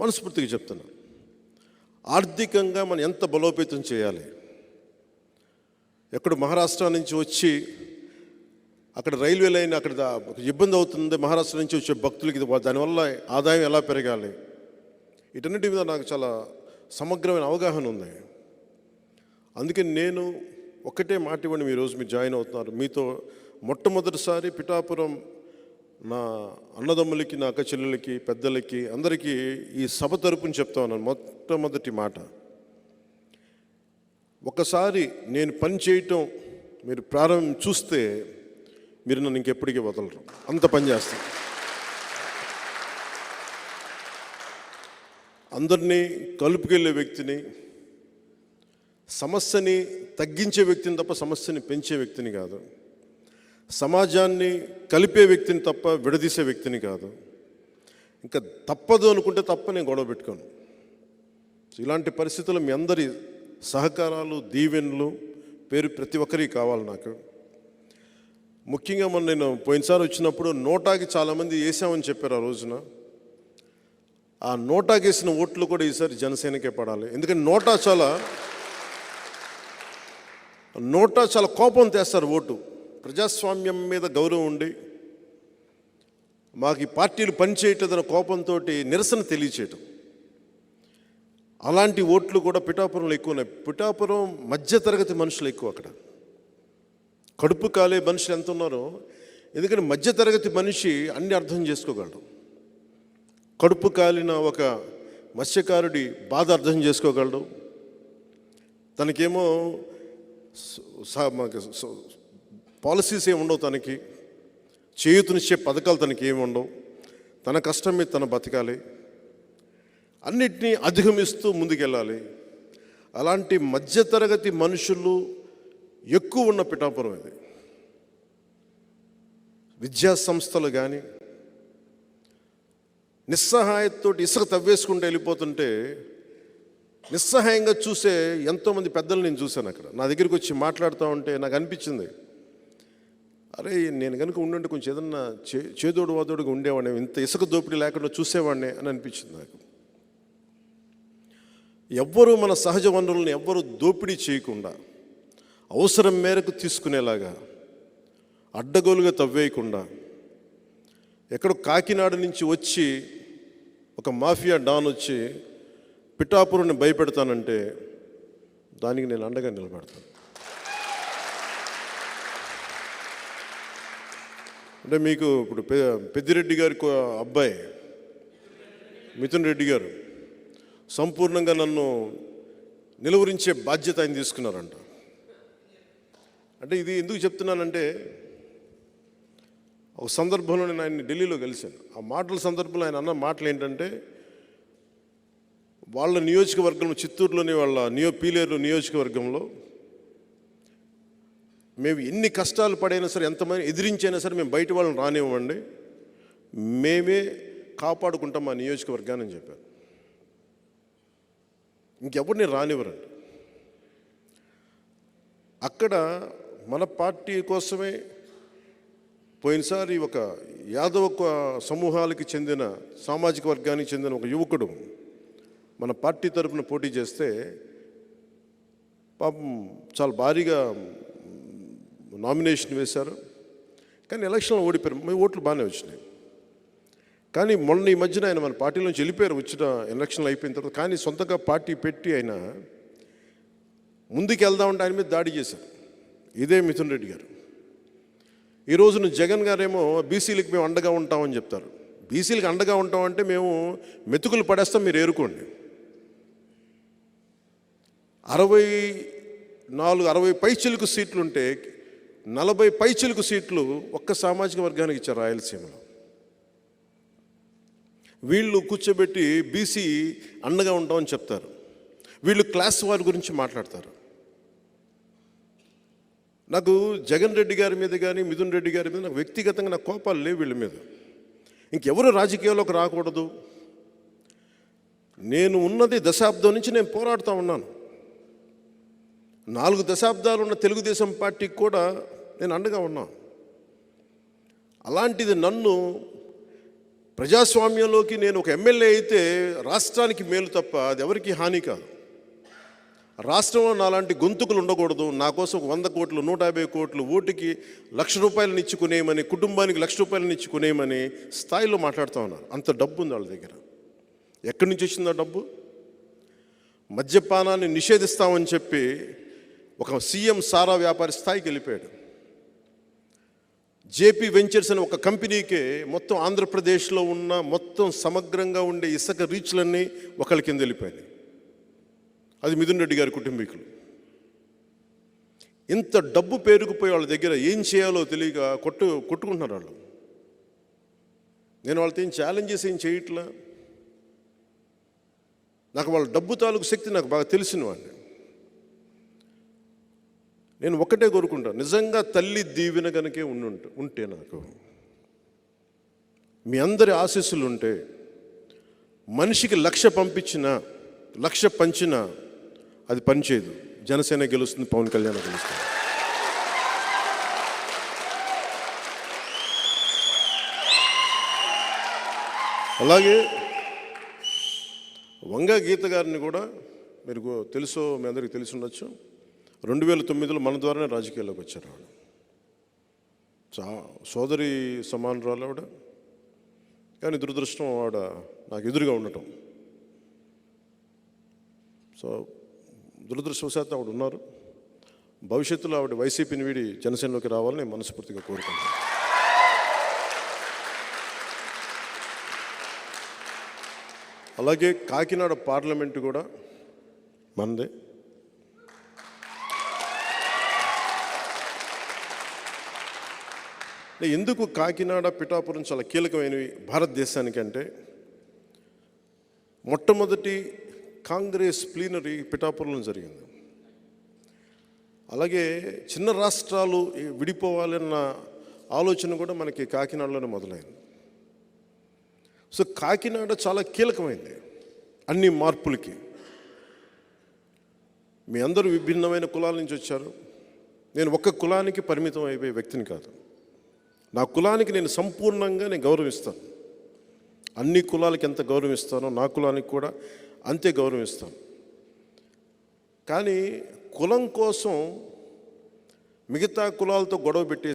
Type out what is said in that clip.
మనస్ఫూర్తిగా చెప్తున్నా. ఆర్థికంగా మనం ఎంత బలోపేతం చేయాలి? ఎక్కడ మహారాష్ట్ర నుంచి వచ్చి అక్కడ రైల్వే లైన్ అక్కడ ఇబ్బంది అవుతుంది. మహారాష్ట్ర నుంచి వచ్చే భక్తులకి ఇది- దానివల్ల ఆదాయం ఎలా పెరగాలి? వీటన్నిటి మీద నాకు చాలా సమగ్రమైన అవగాహన ఉంది. అందుకే నేను ఒకటే మాట ఇవ్వండి మీ రోజు మీరు జాయిన్ అవుతున్నారు. మీతో మొట్టమొదటిసారి పిఠాపురం నా అన్నదమ్ములకి నా అక్క చెల్లెలకి పెద్దలకి అందరికీ ఈ సభ తరపుని చెప్తా ఉన్నాను మొట్టమొదటి మాట. ఒకసారి నేను పని చేయటం మీరు ప్రారంభం చూస్తే మీరు నన్ను ఇంకెప్పటికీ వదలరు. అంత పని చేస్తాను అందరినీ కలుపుకెళ్ళే వ్యక్తిని సమస్యని తగ్గించే వ్యక్తిని తప్ప సమస్యని పెంచే వ్యక్తిని కాదు. సమాజాన్ని కలిపే వ్యక్తిని తప్ప విడదీసే వ్యక్తిని కాదు. ఇంకా తప్పదు అనుకుంటే తప్ప నేను గొడవ పెట్టుకోను. ఇలాంటి పరిస్థితులు మీ అందరి సహకారాలు దీవెనలు పేరు ప్రతి ఒక్కరికి కావాలి నాకు. ముఖ్యంగా మొన్న నేను పోయినసారి వచ్చినప్పుడు నోటాకి చాలామంది వేసామని చెప్పారు ఆ రోజున. ఆ నోటాకి వేసిన ఓట్లు కూడా ఈసారి జనసేనకే పడాలి. ఎందుకంటే నోటా చాలా నోటా చాలా కోపం తెస్తారు ఓటు. ప్రజాస్వామ్యం మీద గౌరవం ఉండి మాకు ఈ పార్టీలు పనిచేయటదన్న కోపంతో నిరసన తెలియచేయటం. అలాంటి ఓట్లు కూడా పిఠాపురంలో ఎక్కువ ఉన్నాయి. పిఠాపురం మధ్యతరగతి మనుషులు ఎక్కువ అక్కడ. కడుపు కాలే మనుషులు ఎంత ఉన్నారో ఎందుకంటే మధ్యతరగతి మనిషి అన్ని అర్థం చేసుకోగలడు. కడుపు కాలిన ఒక మత్స్యకారుడి బాధ అర్థం చేసుకోగలడు. తనకేమో పాలసీస్ ఏమి ఉండవు తనకి. చేయూతనిచ్చే పథకాలు తనకి ఏమి ఉండవు. తన కష్టం మీద తన బతకాలి. అన్నిటినీ అధిగమిస్తూ ముందుకెళ్ళాలి. అలాంటి మధ్యతరగతి మనుషులు ఎక్కువ ఉన్న పిఠాపురం ఇది. విద్యా సంస్థలు కానీ నిస్సహాయంతో ఇసుక తవ్వేసుకుంటూ వెళ్ళిపోతుంటే నిస్సహాయంగా చూసే ఎంతోమంది పెద్దలు నేను చూశాను అక్కడ. నా దగ్గరికి వచ్చి మాట్లాడుతూ ఉంటే నాకు అనిపించింది అరే నేను కనుక ఉండండి కొంచెం ఏదన్నా చే చేదోడు వాదోడుగా ఉండేవాడిని ఇంత ఇసుక దోపిడీ లేకుండా చూసేవాడిని అని అనిపించింది నాకు. ఎవ్వరూ మన సహజ వనరులను ఎవ్వరూ దోపిడీ చేయకుండా అవసరం మేరకు తీసుకునేలాగా అడ్డగోలుగా తవ్వేయకుండా ఎక్కడో కాకినాడ నుంచి వచ్చి ఒక మాఫియా డాన్ వచ్చి పిఠాపురుని భయపెడతానంటే దానికి నేను అండగా నిలబెడతాను. అంటే మీకు ఇప్పుడు పె పెద్దిరెడ్డి గారి అబ్బాయి మిథున్ రెడ్డి గారు సంపూర్ణంగా నన్ను నిలువరించే బాధ్యత ఆయన తీసుకున్నారంట. అంటే ఇది ఎందుకు చెప్తున్నానంటే ఒక సందర్భంలో నేను ఆయన్ని ఢిల్లీలో కలిశాను. ఆ మాటల సందర్భంలో ఆయన అన్న మాటలు ఏంటంటే వాళ్ళ నియోజకవర్గం చిత్తూరులోని వాళ్ళ నియో పీలేరు నియోజకవర్గంలో మేము ఎన్ని కష్టాలు పడైనా సరే ఎంతమంది ఎదిరించైనా సరే మేము బయట వాళ్ళని రానివ్వండి మేమే కాపాడుకుంటాం మా నియోజకవర్గాన్ని అని చెప్పాను ఇంకెవరిని రానివ్వరండి. అక్కడ మన పార్టీ కోసమే పోయినసారి ఒక యాదవ సమూహాలకి చెందిన సామాజిక వర్గానికి చెందిన ఒక యువకుడు మన పార్టీ తరపున పోటీ చేస్తే పాపం చాలా భారీగా నామినేషన్ వేశారు. కానీ ఎలక్షన్లో ఓడిపోయారు. మీ ఓట్లు బాగానే వచ్చినాయి. కానీ మొన్న ఈ మధ్యన ఆయన మన పార్టీ నుంచి వెళ్ళిపోయారు. వచ్చిన ఎలక్షన్లు అయిపోయిన తర్వాత కానీ సొంతంగా పార్టీ పెట్టి ఆయన ముందుకు వెళ్దామంటే ఆయన మీద దాడి చేశారు. ఇదే మిథున్ రెడ్డి గారు. ఈ రోజున జగన్ గారేమో బీసీలకు మేము అండగా ఉంటామని చెప్తారు. బీసీలకు అండగా ఉంటామంటే మేము మెతుకులు పడేస్తాం మీరు ఏరుకోండి. అరవై నాలుగు అరవై పైచిలకు సీట్లుంటే నలభై పైచిలుకు సీట్లు ఒక్క సామాజిక వర్గానికి ఇచ్చారు రాయలసీమలో. వీళ్ళు కూర్చోబెట్టి బీసీ అండగా ఉంటామని చెప్తారు. వీళ్ళు క్లాస్ వారి గురించి మాట్లాడతారు. నాకు జగన్ రెడ్డి గారి మీద కానీ మిథున్ రెడ్డి గారి మీద నాకు వ్యక్తిగతంగా నాకు కోపాలు లేవు వీళ్ళ మీద. ఇంకెవరు రాజకీయాల్లోకి రాకూడదు. నేను ఉన్నది దశాబ్దం నుంచి నేను పోరాడుతూ ఉన్నాను. నాలుగు దశాబ్దాలు ఉన్న తెలుగుదేశం పార్టీకి కూడా నేను అండగా ఉన్నాను అలాంటిది నన్ను ప్రజాస్వామ్యంలోకి నేను ఒక ఎమ్మెల్యే అయితే రాష్ట్రానికి మేలు తప్ప అది ఎవరికి హాని కాదు. రాష్ట్రంలో నాలాంటి గొంతుకులు ఉండకూడదు. నా కోసం వంద కోట్లు నూట యాభై కోట్లు ఓటుకి లక్ష రూపాయలను ఇచ్చుకునేయమని కుటుంబానికి లక్ష రూపాయలను ఇచ్చుకునేయమని స్థాయిలో మాట్లాడుతూ ఉన్నారు. అంత డబ్బు ఉంది వాళ్ళ దగ్గర. ఎక్కడి నుంచి వచ్చింది ఆ డబ్బు? మద్యపానాన్ని నిషేధిస్తామని చెప్పి ఒక సీఎం సారా వ్యాపారి స్థాయికి వెళ్ళిపోయాడు. జేపీ వెంచర్స్ అనే ఒక కంపెనీకే మొత్తం ఆంధ్రప్రదేశ్లో ఉన్న మొత్తం సమగ్రంగా ఉండే ఇసుక రీచ్లన్నీ ఒకళ్ళ కింద వెళ్ళిపోయినాయి. అది మిథున్ రెడ్డి గారి కుటుంబీకులు. ఇంత డబ్బు పేరుకుపోయి వాళ్ళ దగ్గర ఏం చేయాలో తెలియక కొట్టు కొట్టుకుంటున్నారు వాళ్ళు. నేను వాళ్ళతో ఏం ఛాలెంజెస్ ఏం చేయట్లా? నాకు వాళ్ళ డబ్బు తాలూకు శక్తి నాకు బాగా తెలిసిన వాడిని. నేను ఒకటే కోరుకుంటాను నిజంగా తల్లి దీవెన కనుకే ఉండుంట ఉంటే నాకు మీ అందరి ఆశీస్సులు ఉంటే మనిషికి లక్ష పంపించిన లక్ష పంచిన అది పనిచేయదు. జనసేన గెలుస్తుంది పవన్ కళ్యాణ్ గెలుస్తుంది అలాగే వంగ గీత గారిని కూడా మీరు తెలుసో మీ అందరికీ తెలిసి ఉండొచ్చు. రెండు వేల తొమ్మిదిలో మన ద్వారానే రాజకీయాల్లోకి వచ్చారు ఆవిడ. చా సోదరి సమానురాలు ఆవిడ. కానీ దురదృష్టం ఆవిడ నాకు ఎదురుగా ఉండటం. సో దురదృష్టవశాత్తు ఆవిడ ఉన్నారు. భవిష్యత్తులో ఆవిడ వైసీపీని వీడి జనసేనలోకి రావాలని నేను మనస్ఫూర్తిగా కోరుకుంటున్నాను. అలాగే కాకినాడ పార్లమెంటు కూడా మనదే. ఎందుకు కాకినాడ పిఠాపురం చాలా కీలకమైనవి భారతదేశానికి అంటే మొట్టమొదటి కాంగ్రెస్ ప్లీనరీ పిఠాపురంలో జరిగింది. అలాగే చిన్న రాష్ట్రాలు విడిపోవాలన్న ఆలోచన కూడా మనకి కాకినాడలోనే మొదలైంది. సో కాకినాడ చాలా కీలకమైంది అన్ని మార్పులకి. మీ అందరూ విభిన్నమైన కులాల నుంచి వచ్చారు. నేను ఒక్క కులానికి పరిమితం అయిపోయే వ్యక్తిని కాదు. నా కులానికి నేను సంపూర్ణంగా నేను గౌరవిస్తాను. అన్ని కులాలకి ఎంత గౌరవిస్తానో నా కులానికి కూడా అంతే గౌరవిస్తాను. కానీ కులం కోసం మిగతా కులాలతో గొడవ పెట్టే